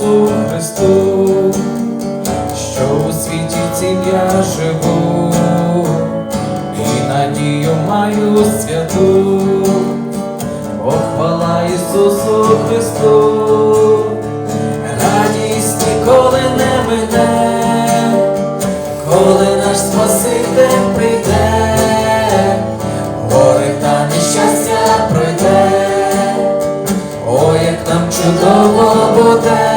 Ісусу Христу, що у світі цім я живу, і надію маю святу, похвала Ісусу Христу, радість ніколи не мине, коли наш Спаситель прийде, горе та нещастя пройде. Ой, як нам чудово буде,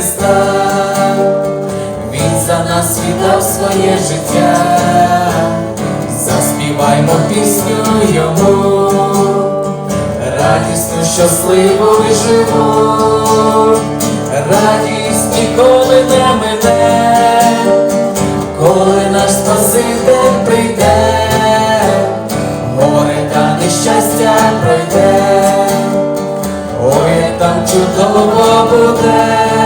Христа, Він за нас віддав своє життя. Заспіваймо пісню йому, радісну, щасливу і живу, радість ніколи не мине, коли наш Спаситель прийде, горе та нещастя пройде, ой, там чудово буде,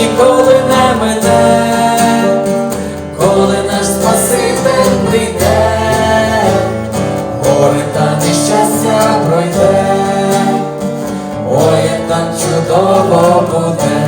ніколи не мене, коли наш Спаситель прийде, горе та нещастя пройде, ой, там чудово буде.